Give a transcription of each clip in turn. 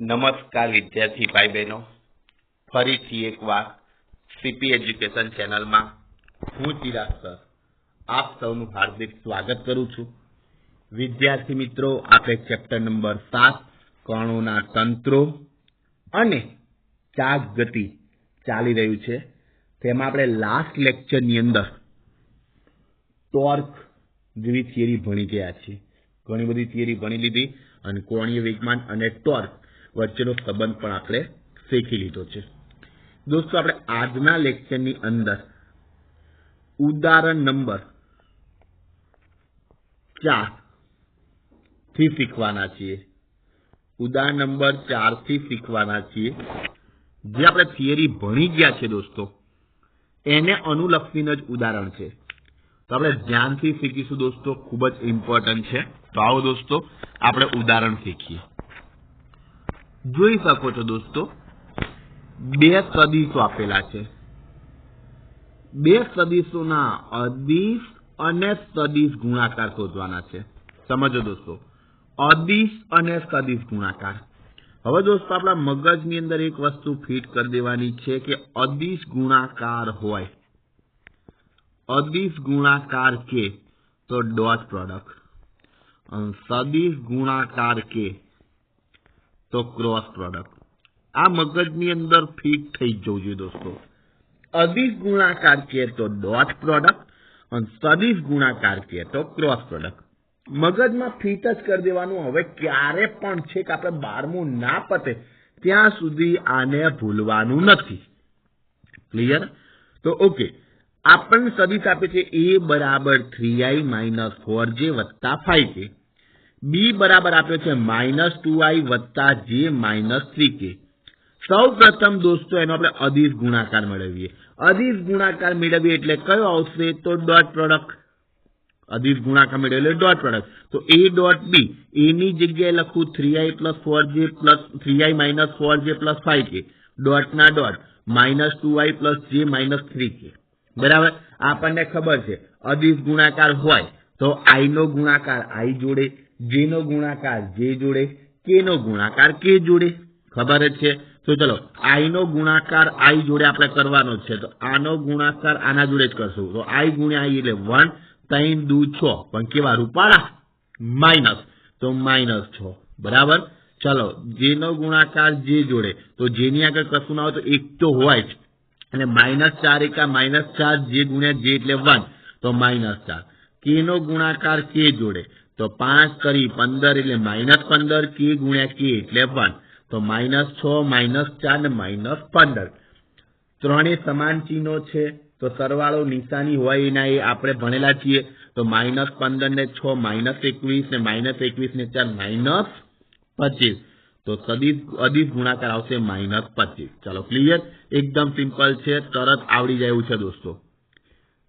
નમસ્કાર વિદ્યાર્થી ભાઈ બહેનો ફરીથી એકવાર સીપી એજ્યુકેશન ચેનલમાં હું ચિરાગ સર આપ સૌનું હાર્દિક સ્વાગત કરું છું. વિદ્યાર્થી મિત્રો, આપણે ચેપ્ટર નંબર સાત, કણોના તંત્રો અને ચાક ગતિ ચાલી રહ્યું છે. તેમાં આપણે લાસ્ટ લેક્ચરની અંદર ટોર્ક જેવી થિયરી ભણી ગયા છીએ. ઘણી બધી થિયરી ભણી લીધી અને કોણીય વેગમાન અને ટોર્ક વચ્ચેનો સંબંધ પણ આપણે શીખી લીધો છે. દોસ્તો, આપણે આજના લેક્ચરની અંદર ઉદાહરણ નંબર ચારથી શીખવાના છીએ. ઉદાહરણ નંબર ચારથી શીખવાના છીએ. જે આપણે થિયરી ભણી ગયા છે દોસ્તો, એને અનુલક્ષીને જ ઉદાહરણ છે. તો આપણે ધ્યાનથી શીખીશું દોસ્તો, ખૂબ જ ઇમ્પોર્ટન્ટ છે. તો આવો દોસ્તો, આપણે ઉદાહરણ શીખીએ. જોઈ શકો છો દોસ્તો, બે સદીશો આપેલા છે. બે સદીશોના અદિશ અને સદિશ ગુણાકાર શોધવાના છે. સમજો દોસ્તો, અદિશ અને સદિશ ગુણાકાર. હવે દોસ્તો આપણા મગજની અંદર એક વસ્તુ ફિટ કરી દેવાની છે કે અદિશ ગુણાકાર હોય. અદિશ ગુણાકાર કે? તો ડોટ પ્રોડક્ટ સદિશ ગુણાકાર કે? તો ક્રોસ પ્રોડક્ટ આ મગજની અંદર ફિટ થઈ જવું જોઈએ દોસ્તો. અદિશ ગુણાકાર કે તો ડોટ પ્રોડક્ટ અને સદિશ ગુણાકાર કે તો ક્રોસ પ્રોડક્ટ મગજમાં ફિટ જ કરી દેવાનું. હવે ક્યારે પણ છે કે આપણે બારમું ના પતે, ત્યાં સુધી આને ભૂલવાનું નથી. ક્લિયર તો ઓકે આપણને સદિશ આપે છે એ બરાબર થ્રી આઈ માઇનસ ફોર જે વત્તા ફાઈવ કે બી બરાબર આપ્યો છે માઇનસ ટુ આઈ વત્તા જે માઇનસ થ્રી કે. સૌ પ્રથમ દોસ્તો, એનો આપણે અધિશ ગુણાકાર મેળવીએ. અધિશ ગુણાકાર મેળવીએ એટલે કયો આવશે? તો ડોટ પ્રોડક્ટ. અધિશ ગુણાકાર મેળવીએ એટલે ડોટ પ્રોડક્ટ. તો એ ડોટ બી, એની જગ્યાએ લખું three I plus four J plus, three I minus four J plus five K. ડોટના dot, minus two I plus J minus three K. બરાબર? આપણને ખબર છે અધિશ ગુણાકાર હોય તો આઈ નો ગુણાકાર, આઈ જોડે જે નો ગુણાકાર જે જોડે કે નો ગુણાકાર કે જોડે? ખબર જ છે? તો ચલો આઈ નો ગુણાકાર આઈ જોડે આપણે કરવાનો છે. તો આનો ગુણાકાર આના જોડે જ કરશું. તો આઈ ગુણ્યા આઈ એટલે વન, ત્રણ, દુ, છ. પણ કેવા? રૂપાળા? માઇનસ તો માઇનસ છ. બરાબર? ચલો, જેનો ગુણાકાર જે જોડે, તો જેની આગળ કશું ના હોય તો એક તો હોય જ. અને માઇનસ ચાર એકા માઇનસ ચાર જે ગુણ્યા જે એટલે વન, તો માઇનસ ચાર. કે નો ગુણાકાર કે જોડે? તો પાંચ કરી પંદર એટલે માઇનસ પંદર, કે ગુણ્યા કે એટલે વન તો માઇનસ છ માઇનસ ચાર ને માઇનસ પંદર. ત્રણેય સમાન ચિહ્નો છે. તો સરવાળો નિશાની હોય એના એ આપણે ભણેલા છીએ. તો માઇનસ પંદર ને છ માઇનસ એકવીસ ને માઇનસ એકવીસ ને ચાર માઇનસ પચીસ. તો સદી અદિશ ગુણાકાર આવશે માઇનસ પચીસ. ચાલો ક્લિયર એકદમ સિમ્પલ છે. તરત આવડી જાય એવું છે દોસ્તો.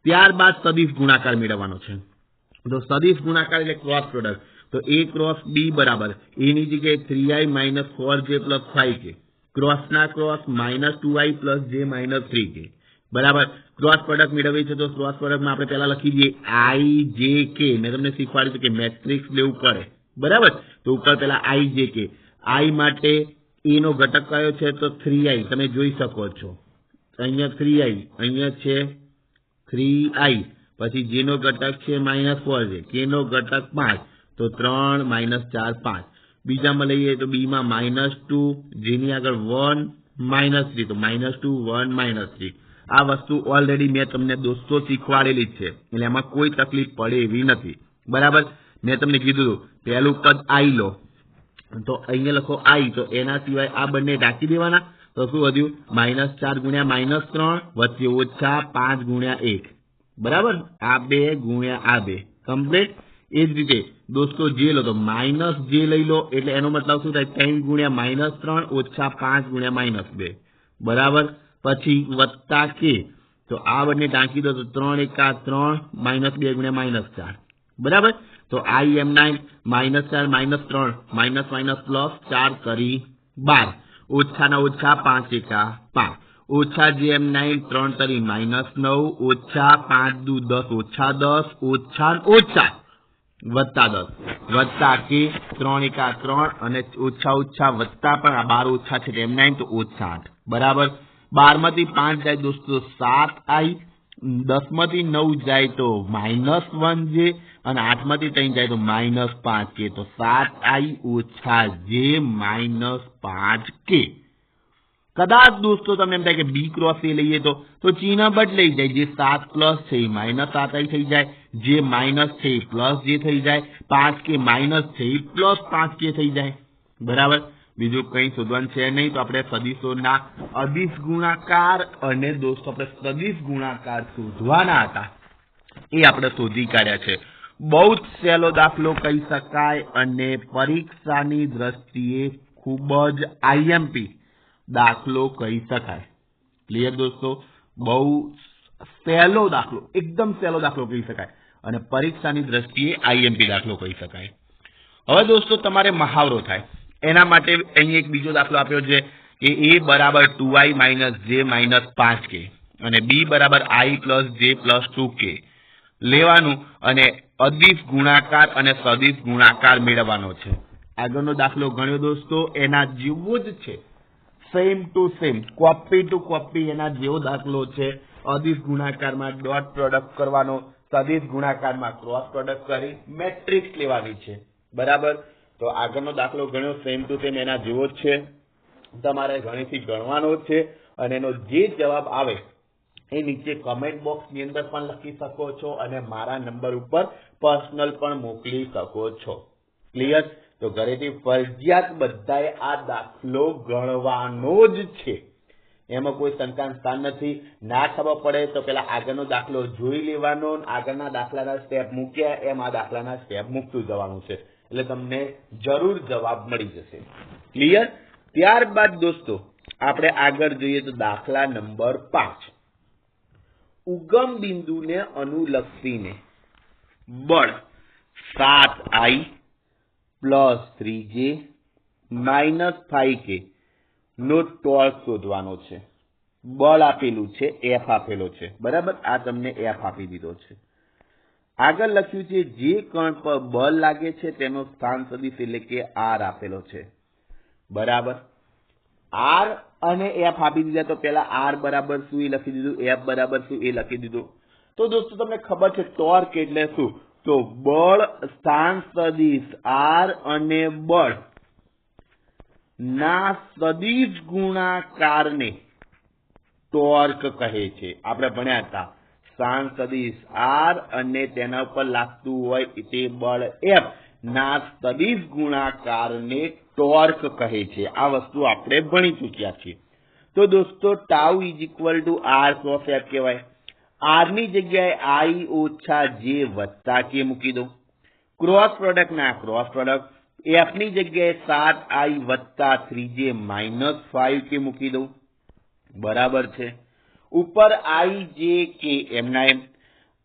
ત્યારબાદ સદીશ ગુણાકાર મેળવવાનો છે. તો સદિશ ગુણાકાર એટલે ક્રોસ પ્રોડક્ટ તો એ ક્રોસ બી બરાબર. એની જગ્યાએ three I minus four J plus five K ક્રોસના cross minus two I plus J minus three K બરાબર? ક્રોસ પ્રોડક્ટ મેળવી છે તો ક્રોસ પ્રોડક્ટમાં આપણે પહેલા લખી દઈએ આઈ જે કે મેં તમને શીખવાડ્યું કે મેટ્રિક્સ લેવું પડે બરાબર? તો ઉપર પહેલા આઈ જે કે આઈ માટે એ નો ઘટક કયો છે? તો થ્રી આઈ તમે જોઈ શકો છો. અહીંયા થ્રી આઈ અહીંયા છે થ્રી આઈ પછી જેનો ઘટક છે માઇનસ ફોર છે. કે નો ઘટક પાંચ, તો ત્રણ માઇનસ ચાર પાંચ. બીજામાં લઈએ તો બીમાં માઇનસ ટુ જેની આગળ વન માઇનસ થ્રી તો minus two one minus three આ વસ્તુ ઓલરેડી મેં તમને દોસ્તો શીખવાડેલી જ છે. એટલે એમાં કોઈ તકલીફ પડે એવી નથી. બરાબર? મેં તમને કીધું પહેલું કદ આઈ લો. તો અહીંયા લખો આઈ તો એના સિવાય આ બંને ઢાંકી દેવાના. તો શું વધ્યું? માઇનસ ચાર ગુણ્યા માઇનસ ત્રણ, વચ્ચે ઓછા પાંચ ગુણ્યા એક. બરાબર? આ બે ગુણ્યા આ બે. કમ્પ્લીટ એ જ રીતે, દોસ્તો, જે લો તો માઇનસ જે લઈ લો, એટલે એનો મતલબ શું થાય? ત્રણ ગુણ્યા માઇનસ ત્રણ ઓછા પાંચ ગુણ્યા માઇનસ બે. બરાબર? પછી વત્તા કે, તો આ બંને ટાંકી દો તો ત્રણ એકા ત્રણ માઇનસ બે ગુણ્યા માઇનસ ચાર. બરાબર? તો આઈ એમ નાઇન માઇનસ ચાર માઇનસ ત્રણ માઇનસ માઇનસ પ્લસ ચાર કરી બાર. ઓછાના ઓછા પાંચ એકા પાંચ ઓછા જેમ નાઇન ત્રણ તરી માઇનસ નવ, ઓછા પાંચ દુ દસ, ઓછા દસ, ઓછા ઓછા, વત્તા દસ. વત્તા કે ત્રણ એકા ત્રણ અને ઓછા ઓછા વત્તા પણ આ બાર ઓછા છે એમ નાઇન તો ઓછા આઠ. બરાબર? બારમાંથી પાંચ જાય દોસ્તો સાત આઈ, દસમાંથી નવ જાય તો માઇનસ વન જે, અને આઠમાંથી ત્રણ જાય તો માઇનસ પાંચ કે. તો સાત આઈ ઓછા જે માઇનસ પાંચ કે. કદાચ દોસ્તો તમને એમ થાય કે બી ક્રોસ એ લઈએ તો તો ચિહ્ન બદલાઈ જાય. જે સાત પ્લસ છે એ માઇનસ સાત થઈ જાય. જે માઇનસ છે એ પ્લસ જે થઈ જાય. પાંચ કે માઇનસ છે એ પ્લસ પાંચ કે થઈ જાય. બરાબર? બીજું કંઈ શોધવાનું છે નહીં, તો આપણે સદીશોના અદિશ ગુણાકાર અને દોસ્તો આપણે સદિશ ગુણાકાર શોધવાના હતા. એ આપણે શોધી કાઢ્યા છે. બહુ જ સહેલો દાખલો કહી શકાય અને પરીક્ષાની દ્રષ્ટિએ ખૂબ જ આઈએમપી દાખલો કહી શકાય. ક્લિયર દોસ્તો? બહુ સહેલો દાખલો, એકદમ સહેલો દાખલો કહી શકાય. અને પરીક્ષાની દ્રષ્ટિએ આઈએમપી દાખલો કહી શકાય. હવે દોસ્તો તમારે મહાવરો થાય. એના માટે અહીં એક બીજો દાખલો આપ્યો છે કે એ બરાબર two I minus J minus પાંચ કે અને બી બરાબર I plus J plus two K લેવાનું અને અદિશ ગુણાકાર અને સદિશ ગુણાકાર મેળવવાનો છે. આગળનો દાખલો ગણ્યો દોસ્તો, એના જેવો જ છે. Same to same copy to copy એના જેવો દાખલો છે. અદિશ ગુણાકારમાં ડોટ પ્રોડક્ટ કરવાનો, સદિશ ગુણાકારમાં ક્રોસ પ્રોડક્ટ કરી મેટ્રિક્સ લેવાની છે. બરાબર? તો આગળનો દાખલો ગણ્યો સેમ ટુ સેમ એના જેવો જ છે. તમારે ગણીથી ગણવાનો છે અને એનો જે જવાબ આવે એ નીચે કમેન્ટ બોક્સની અંદર પણ લખી શકો છો અને મારા નંબર ઉપર પર્સનલ પણ મોકલી શકો છો. ક્લિયર તો ઘરેથી ફરજિયાત બધાએ આ દાખલો ગણવાનો જ છે. એમાં કોઈ શંકા સ્થાન નથી. ના ખબર પડે તો પેલા આગળનો દાખલો જોઈ લેવાનો આગળના દાખલાના સ્ટેપ મૂક્યા એમ આ દાખલાના સ્ટેપ મૂકતું જવાનું છે. એટલે તમને જરૂર જવાબ મળી જશે. ક્લિયર ત્યારબાદ દોસ્તો, આપણે આગળ જોઈએ તો દાખલા નંબર પાંચ. ઉગમ બિંદુને અનુલક્ષીને બળ સાત I plus three J minus five K no torque શોધવાનો છે. બળ આપેલું છે, એફ આપેલો છે. બરાબર? આ તમને એફ આપી દીધો છે. આગળ લખ્યું છે, જે કણ પર બળ લાગે છે, તેનો સ્થાન સદિશ એટલે કે આર આપેલો છે. બરાબર? આર અને એફ આપી દીધા તો પેલા આર બરાબર શું એ લખી દીધું? એફ બરાબર શું એ લખી દીધું? તો દોસ્તો, તમને ખબર છે, ટોર્ક એટલે શું? તો બળ સ્થાન સદિશ આર અને બળ ના સદિશ ગુણાકારને ટોર્ક કહે છે. આપણે ભણ્યા હતા. સ્થાન સદિશ r અને તેના ઉપર લાગતું હોય તે બળ એફ. ના સદિશ ગુણાકારને ટોર્ક કહે છે. આ વસ્તુ આપણે ભણી ચૂક્યા છીએ. તો દોસ્તો, tau is equal to R cos F કહેવાય. આરની જગ્યાએ આઈ ઓછા જે વત્તા કે મૂકી દો ક્રોસ પ્રોડક્ટ ના ક્રોસ પ્રોડક્ટ એફની જગ્યાએ સાત આઈ વત્તા થ્રી જે માઇનસ ફાઈવ કે મૂકી દઉં બરાબર છે ઉપર આઈ જે કે એમના એમ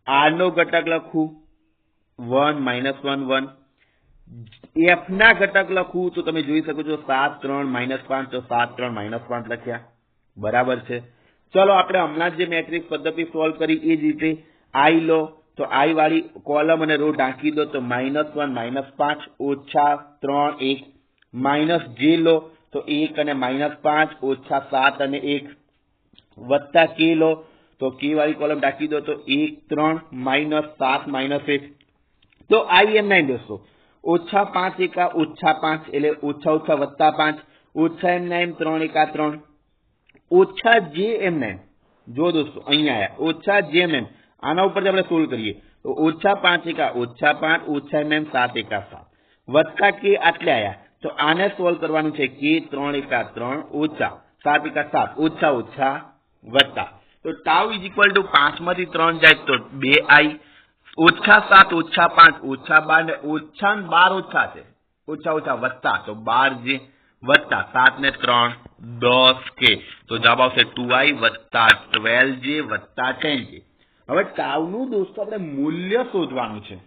આર નો ઘટક લખું one minus one one F ના ઘટક લખું તો તમે જોઈ શકો છો સાત ત્રણ માઇનસ પાંચ તો સાત ત્રણ માઇનસ પાંચ લખ્યા બરાબર છે ચલો આપણે હમણાં જે મેટ્રિક્સ પદ્ધતિ સોલ્વ કરી, એ જ રીતે આઈ લો, તો આઈ વાળી કોલમ અને રો ઢાંકી દો, તો માઇનસ વન માઇનસ પાંચ, ઓછા ત્રણ, એક. માઇનસ જે લો, તો એક અને માઇનસ પાંચ, ઓછા સાત અને એક. વત્તા કે લો, તો કે વાળી કોલમ ઢાંકી દો, તો એક, ત્રણ માઇનસ સાત માઇનસ એક. તો આઈ એમ નાઇન દોસ્તો ઓછા પાંચ એકા, ઓછા પાંચ, એટલે ઓછા ઓછા વત્તા પાંચ. ઓછા એમ નાઇન ત્રણ એકા ત્રણ. ઓછા જે એમએમ જો દોસ્તો અહીંયા આવ્યા ઓછા જે એમ એમ આના ઉપર આપણે સોલ્વ કરીએ. તો ઓછા પાંચ એકા, ઓછા પાંચ, ઓછા એમ એમ સાત એકા, સાત. વત્તા કે આટલે આયા. તો આને સોલ્વ કરવાનું છે કે ત્રણ એકા ત્રણ ઓછા. સાત એકા સાત. ઓછા ઓછા, વત્તા. તો ટાઉ ઇઝ ઇક્વલ ટુ પાંચમાંથી ત્રણ જાય તો બે આઈ. ઓછા સાત, ઓછા પાંચ, ઓછા બાર ઓછા બાર ઓછા છે. ઓછા ઓછા વત્તા. તો બાર જે વત્તા સાત ને ત્રણ દસ કે. તો જવાબ આવશે ટુ આઈ વત્તા ટ્વેલ્વ જે વત્તા ટેન જે. હવે ટાવનું દોસ્તો આપણે મૂલ્ય શોધવાનું છે.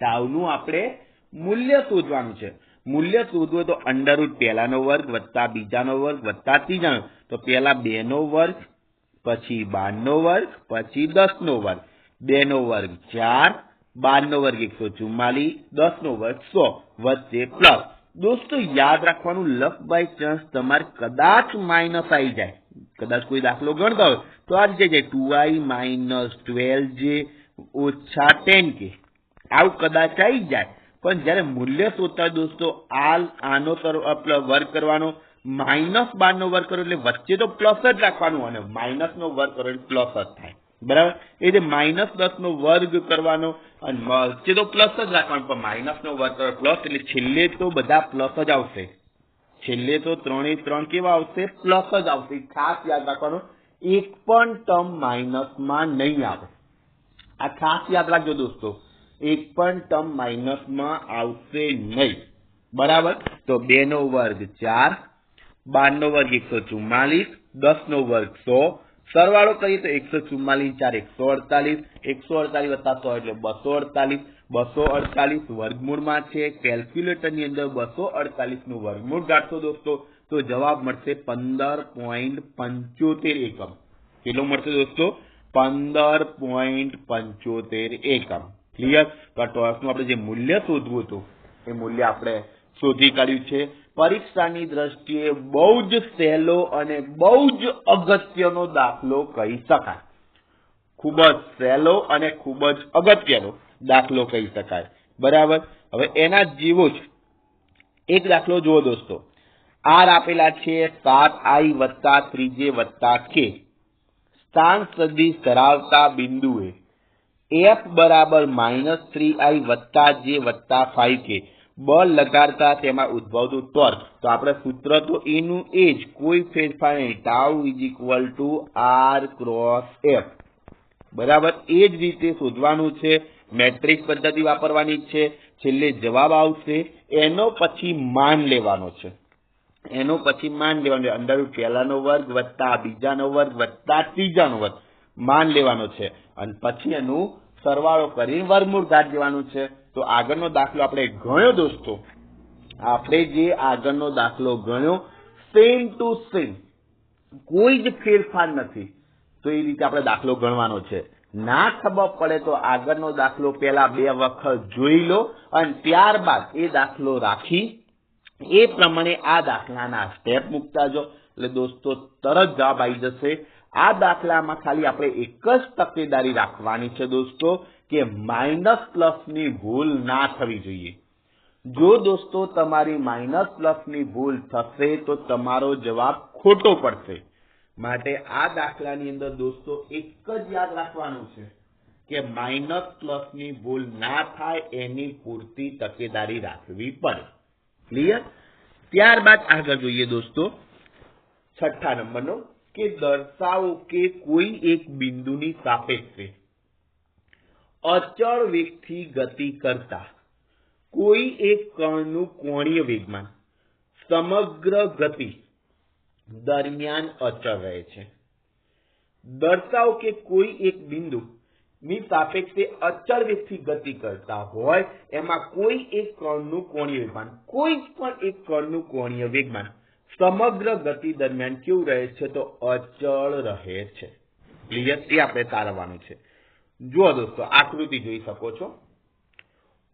ટાવનું આપણે મૂલ્ય શોધવાનું છે. મૂલ્ય શોધવું તો અંડરરૂટ પહેલાનો વર્ગ વત્તા બીજાનો વર્ગ વત્તા ત્રીજાનો તો પહેલા બે નો વર્ગ, પછી બાર નો વર્ગ, પછી દસ નો વર્ગ. બે નો વર્ગ ચાર બાર નો વર્ગ એકસો ચુમ્માલીસ દસ નો વર્ગ સો. વચ્ચે પ્લસ દોસ્તો, યાદ રાખવાનું લક બાય ચાન્સ તમારે કદાચ માઇનસ આવી જાય. કદાચ કોઈ દાખલો ગણતા હોય, તો આ રીતે જાય. ટુ આઈ માઇનસ ટ્વેલ્વ જે ઓછા ટેન કે આવું કદાચ આવી જાય. પણ જ્યારે મૂલ્ય શોધતા દોસ્તો આ આનો વર્ગ કરવાનો માઇનસ બાર નો વર્ગ કરો એટલે વચ્ચે તો પ્લસ જ રાખવાનું અને માઇનસ નો વર્ગ કરો એટલે પ્લસ જ થાય. બરાબર? એ માઇનસ દસ નો વર્ગ કરવાનો અને વચ્ચે તો પ્લસ જ રાખવાનો, પણ માઇનસ નો વર્ગ પ્લસ એટલે છેલ્લે તો બધા પ્લસ જ આવશે. છેલ્લે તો ત્રણે ત્રણ કેવા આવશે? પ્લસ જ આવશે. ખાસ યાદ રાખવાનું, એક પણ ટર્મ માઇનસમાં નહીં આવે. આ ખાસ યાદ રાખજો દોસ્તો. એક પણ ટર્મ માઇનસમાં આવશે નહીં. બરાબર? તો બે નો વર્ગ ચાર, બાર નો વર્ગ એકસો ચુમ્માલીસ દસ નો વર્ગ સો સરવાળો કરીએ તો એકસો ચુમ્માલીસ ચાર એકસો અડતાલીસ. એકસો અડતાલીસ વત્તા સો એટલે બસો અડતાલીસ. બસો અડતાલીસ વર્ગમૂળમાં છે. કેલ્ક્યુલેટરની અંદર બસો અડતાલીસનું વર્ગમૂળ કાઢશો દોસ્તો, તો જવાબ મળશે પંદર પોઈન્ટ પંચોતેર એકમ. કેટલો મળશે દોસ્તો? પંદર પોઈન્ટ પંચોતેર એકમ. ક્લિયર તો આ ટોર્સનું આપણે જે મૂલ્ય શોધવું હતું, એ મૂલ્ય આપણે શોધી કાઢ્યું છે. પરીક્ષાની દ્રષ્ટિએ બહુ જ સહેલો અને બહુ જ અગત્યનો દાખલો કહી શકાય. ખૂબ જ સહેલો અને ખૂબ જ અગત્યનો દાખલો કહી શકાય. બરાબર? હવે એના જેવો જ એક દાખલો જુઓ દોસ્તો. આર આપેલા છે સાત આઈ વત્તા ત્રીજે વત્તા કે. સ્થાન સદિશ ધરાવતા બિંદુએ એફ બરાબર માઇનસ થ્રી આઈ વત્તા જે વત્તા ફાઈવ કે. બળ લગાડતા તેમાં ઉદ્ભવતું ટોર્ક તો આપણે સૂત્ર તો એનું એ જ. કોઈ ફેરફાર નહીં. Tau is equal to R cross F. બરાબર? એ જ રીતે શોધવાનું છે. મેટ્રિક પદ્ધતિ વાપરવાની છે. છેલ્લે જવાબ આવશે. એનો પછી માન લેવાનો છે. એનો પછી માન લેવાનો અંદર પહેલાનો વર્ગ વત્તા બીજાનો વર્ગ વત્તા ત્રીજાનો વર્ગ. માન લેવાનો છે. અને પછી એનું સરવાળો કરી વર્ગમૂળ ઘાટ દેવાનું છે. તો આગળનો દાખલો આપણે ગણ્યો દોસ્તો. આપણે જે આગળનો દાખલો ગણ્યો સેમ ટુ સેમ કોઈ જ ફેરફાર નથી. તો એ રીતે આપણે દાખલો ગણવાનો છે. ના ખબર પડે તો આગળનો દાખલો પહેલા બે વખત જોઈ લો અને ત્યારબાદ એ દાખલો રાખી, એ પ્રમાણે આ દાખલાના સ્ટેપ મૂકતા જો એટલે દોસ્તો તરત જવાબ આવી જશે. આ દાખલામાં ખાલી આપણે એક જ તકેદારી રાખવાની છે દોસ્તો, કે માઇનસ પ્લસની ભૂલ ના થવી જોઈએ. જો દોસ્તો તમારી માઇનસ પ્લસની ભૂલ થશે, તો તમારો જવાબ ખોટો પડશે. માટે આ દાખલાની અંદર દોસ્તો એક જ યાદ રાખવાનું છે કે માઇનસ પ્લસની ભૂલ ના થાય એની પૂરતી તકેદારી રાખવી પડે. ક્લિયર ત્યારબાદ આગળ જોઈએ દોસ્તો. છઠ્ઠા નંબરનો કે દર્શાવો કે કોઈ એક બિંદુની સાપેક્ષે. અચળ વેગથી ગતિ કરતા કોઈ એક કણનું કોણીય વેગમાન સમગ્ર ગતિ દરમિયાન અચળ રહે છે. દર્શાવો કે કોઈ એક બિંદુ ની સાપેક્ષે અચળ વેગથી ગતિ કરતા હોય, એમાં કોઈ એક કણનું કોણીય વેગમાન, કોઈ પણ એક કણનું કોણીય વેગમાન સમગ્ર ગતિ દરમિયાન કેવું રહે છે તો અચળ રહે છે. ક્લિયર આપણે તારવવાનું છે. જુઓ દોસ્તો, આકૃતિ જોઈ શકો છો.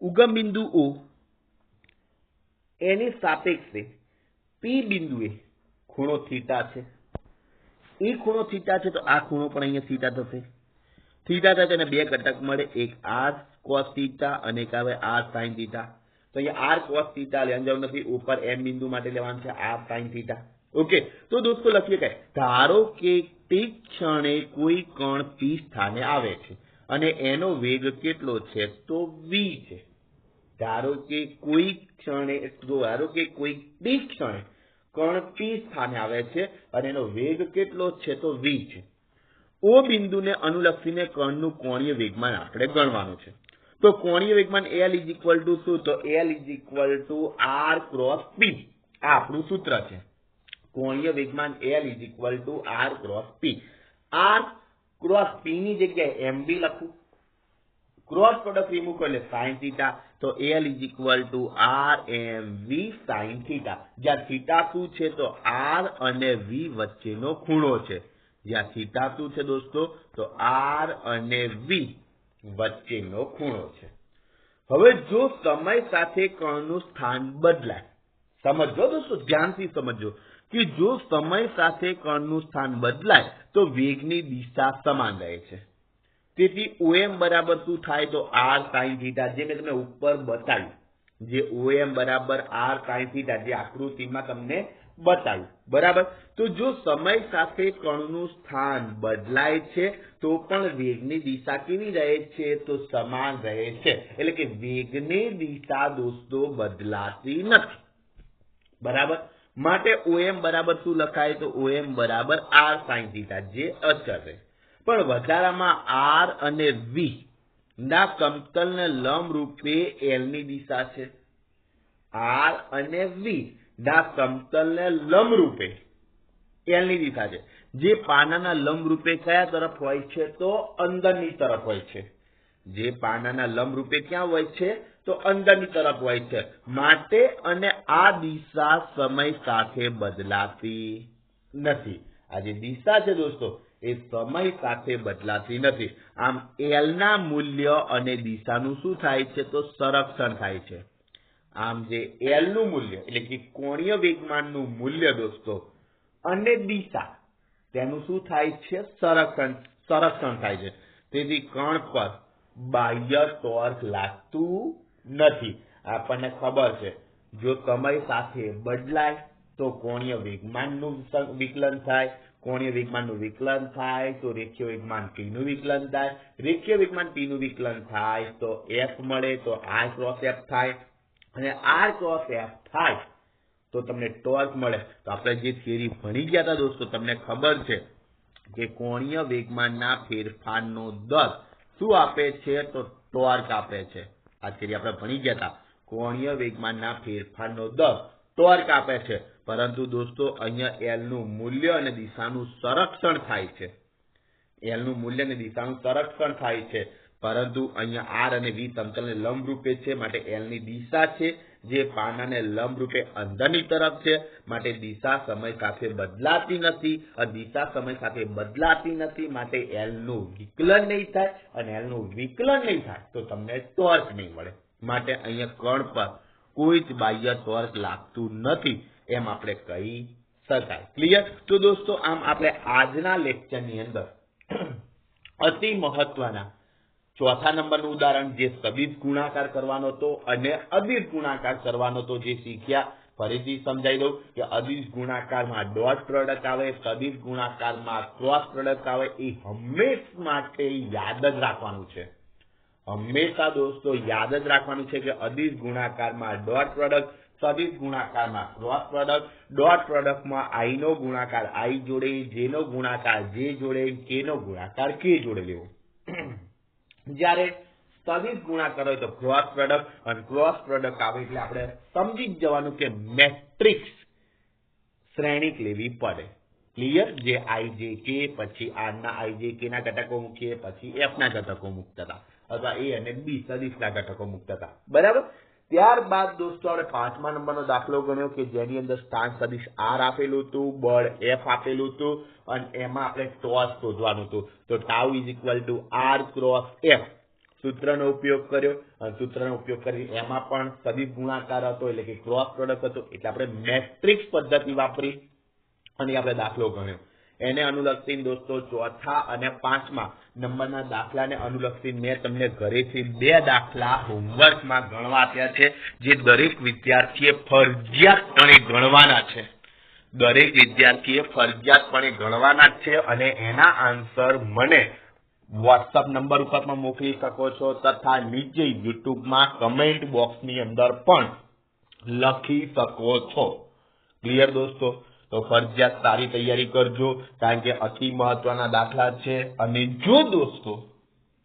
ઉગમ બિંદુ ઓ એની સાપેક્ષે પી બિંદુએ ખૂણો થીટા છે. એ ખૂણો થીટા છે તો આ ખૂણો પણ અહીંયા થીટા થશે. થીટા થાય અને બે ઘટક મળે, એક આર કોસ થીટા અને એક આવે આર સાઇન થીટા. તો અહીંયા આર કોસ થીટા લેવાનું જરૂર નથી. ઉપર એમ બિંદુ માટે લેવાનું છે આર સાઇન થીટા ઓકે તો દોસ્તો લખીએ કે ધારો કે તે ક્ષણે કોઈ કણ પી સ્થાને આવે છે અને એનો વેગ કેટલો છે? તો v છે. ધારો કે કોઈ ક્ષણે ધારો કે કોઈ ટી ક્ષણે કણ પી સ્થાને આવે છે અને એનો વેગ કેટલો છે? તો વી છે. ઓ બિંદુને અનુલક્ષીને કણનું કોણીય વેગમાન આપણે ગણવાનું છે. તો કોણીય વેગમાન એલ ઇઝ ઇક્વલ ટુ શું? તો L is equal to R cross P આ આપણું સૂત્ર છે. કોણીય વેગમાન L is equal to R cross P R cross P ની જગ્યાએ એમ બી લખું. ક્રોસ પ્રોડક્ટ રિમૂવ કરો એટલે સાઇન થીટા તો L is equal to R M V sine theta જ્યાં થીટા શું છે? તો આર અને વી વચ્ચેનો ખૂણો છે. જ્યાં થીટા શું છે દોસ્તો? તો આર અને વી વચ્ચેનો ખૂણો છે. હવે જો સમય સાથે કણનું સ્થાન બદલાય સમજો દોસ્તો, ધ્યાનથી સમજો કે જો સમય સાથે કણનું સ્થાન બદલાય, તો વેગની દિશા સમાન રહે છે. તેથી ઓએમ બરાબર શું થાય તો આર સાઈન થીટા, જે મેં તમને ઉપર બતાવ્યું, જે ઓએમ બરાબર આર સાઈન થીટા, જે આકૃતિમાં તમને બતાવ્યું. બરાબર? તો જો સમય સાથે કણનું સ્થાન બદલાય છે, તો પણ વેગની દિશા કેવી રહે છે? તો સમાન રહે છે. એટલે કે વેગની દિશા દોસ્તો બદલાતી નથી. બરાબર? માટે ઓએમ બરાબર શું લખાય? તો ઓએમ બરાબર આર સાઈન થીટા જે અચળ રહે. પણ વધારામાં આર અને વી ના સમતલને લંબ રૂપે એલની દિશા છે. આર અને વી ના સમતલને લંબરૂપે. એલની એલ દિશા છે. જે પાનાના લંબરૂપે કયા તરફ હોય છે તો અંદરની તરફ હોય છે. જે પાનાના લંબરૂપે ક્યાં હોય છે તો અંદરની તરફ હોય છે. માટે અને આ દિશા સમય સાથે બદલાતી નથી. આ જે દિશા છે દોસ્તો, એ સમય સાથે બદલાતી નથી. આમ એલ ના મૂલ્ય અને દિશાનું શું થાય છે તો સંરક્ષણ થાય છે. આમ જે એલનું મૂલ્ય, એટલે કે કોણીય વેગમાનનું મૂલ્ય દોસ્તો, અને દિશા, તેનું શું થાય છે? સંરક્ષણ સંરક્ષણ થાય છે. તેથી કણ પર બાહ્ય ટોર્ક લાગતું નથી. આપણને ખબર છે, જો સમય સાથે બદલાય, તો કોણીય વેગમાનનું વિકલન થાય. કોણીય વેગમાનનું વિકલન થાય, તો રેખીય વેગમાન p નું વિકલન થાય. રેખીય વેગમાન p નું વિકલન થાય, તો f મળે, તો r ક્રોસ f થાય. અને r ક્રોસ એફ થાય તો તમને ટોર્ક મળે. તો આપણે જે થિયરી ભણી ગયા હતા દોસ્તો, તમને ખબર છે કે કોણીય વેગમાનના ફેરફારનો દર શું આપે છે? તો ટોર્ક આપે છે. આ થિયરી આપણે ભણી ગયા હતા. કોણીય વેગમાનના ફેરફારનો દર ટોર્ક આપે છે. પરંતુ દોસ્તો, અહીંયા એલનું મૂલ્ય અને દિશાનું સંરક્ષણ થાય છે. એલનું મૂલ્ય અને દિશાનું સંરક્ષણ થાય છે. પરંતુ અહીંયા આર અને વી સમતલને લંબ રૂપે છે, માટે એલની દિશા છે, જે પાનાને લંબ રૂપે અંદરની તરફ છે, માટે દિશા સમય સાથે બદલાતી નથી. દિશા સમય સાથે બદલાતી નથી, માટે એલનું વિકલન નહીં થાય અને એલનું વિકલન નહીં થાય તો તમને ટોર્ક નહીં મળે. માટે અહીંયા કણ પર કોઈ જ બાહ્ય ટોર્ક લાગતું નથી, એમ આપણે કહી શકાય. ક્લિયર તો દોસ્તો, આમ આપણે આજના લેક્ચરની અંદર અતિ મહત્વના ચોથા નંબરનું ઉદાહરણ જે સદિશ ગુણાકાર કરવાનો હતો અને અદિત ગુણાકાર કરવાનો હતો જે શીખ્યા. ફરીથી સમજાઈ દઉં કે અદિશ ગુણાકારમાં ડોટ પ્રોડક્ટ આવે સદિશ ગુણાકારમાં ક્રોસ પ્રોડક્ટ આવે, એ હંમેશ માટે યાદ જ રાખવાનું છે. હંમેશા દોસ્તો યાદ જ રાખવાનું છે કે અદિશ ગુણાકારમાં ડોટ પ્રોડક્ટ સદિશ ગુણાકારમાં ક્રોસ પ્રોડક્ટ ડોટ પ્રોડક્ટમાં આઈ નો ગુણાકાર, આઈ જોડે જેનો ગુણાકાર, જે જોડે કે નો ગુણાકાર, કે જોડે લેવો. જ્યારે સર્વિસ ગુણાકાર હોય તો ક્રોસ પ્રોડક્ટ અને ક્રોસ પ્રોડક્ટ આવે એટલે આપણે સમજી જવાનું કે મેટ્રિક્સ શ્રેણી લેવી પડે. ક્લિયર જે આઈ જે કે પછી આર ના આઈ જે કે ના ઘટકો મૂકીએ, પછી એફ ના ઘટકો મૂકતા હતા. અથવા એ અને બી સદિશના ઘટકો મૂકતા હતા. બરાબર? ત્યારબાદ દોસ્તો આપણે પાંચમા નંબરનો દાખલો ગણ્યો કે જેની અંદર સ્થાન સદિશ આર આપેલું હતું, બળ એફ આપેલું હતું અને એમાં આપણે ટોસ શોધવાનું હતું. તો tau is equal to R cross F સૂત્રનો ઉપયોગ કર્યો અને સૂત્રનો ઉપયોગ કરી એમાં પણ સદિશ ગુણાકાર હતો, એટલે કે ક્રોસ પ્રોડક્ટ હતો. એટલે આપણે મેટ્રિક્સ પદ્ધતિ વાપરી અને આપણે દાખલો ગણ્યો. એને અનુલક્ષી દોસ્તો ચોથા અને પાંચમા નંબરના દાખલાને અનુલક્ષી મેં તમને ઘરેથી બે દાખલા હોમવર્કમાં ગણવા આપ્યા છે, જે દરેક વિદ્યાર્થીએ ફરજિયાતપણે ગણવાના છે. દરેક વિદ્યાર્થીએ ફરજિયાતપણે ગણવાના જ છે અને એના આન્સર મને વોટ્સઅપ નંબર ઉપર પણ મોકલી શકો છો તથા નીચે યુટ્યુબમાં કમેન્ટ બોક્સની અંદર પણ લખી શકો છો. ક્લિયર દોસ્તો? તો ફરજિયાત સારી તૈયારી કરજો, કારણ કે અતિ મહત્વના દાખલા છે. અને જો દોસ્તો,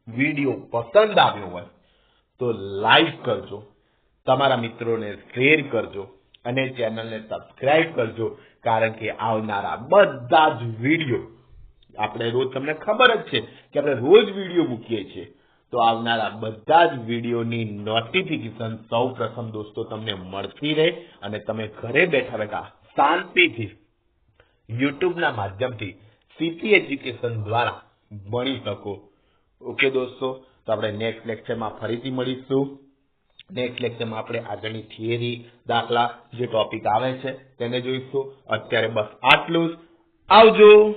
વીડિયો પસંદ આવ્યો હોય, તો લાઈક કરજો, તમારા મિત્રોને શેર કરજો, અને ચેનલને સબસ્ક્રાઇબ કરજો, કારણ કે આવનારા બધા જ વીડિયો, આપણે રોજ તમને ખબર જ છે કે આપણે રોજ વીડિયો મૂકીએ છીએ. તો આવનારા બધા જ વિડીયોની નોટિફિકેશન સૌ પ્રથમ દોસ્તો તમને મળતી રહે, અને તમે ઘરે બેઠા બેઠા શાંતિથી યુટ્યુબના માધ્યમથી સીપી એજ્યુકેશન દ્વારા ભણી શકો. ઓકે દોસ્તો, તો આપણે નેક્સ્ટ લેક્ચરમાં ફરીથી મળીશું. નેક્સ્ટ લેક્ચરમાં આપણે આગળની થિયરી દાખલા, જે ટોપિક આવે છે, તેને જોઈશું. અત્યારે બસ આટલું જ. આવજો!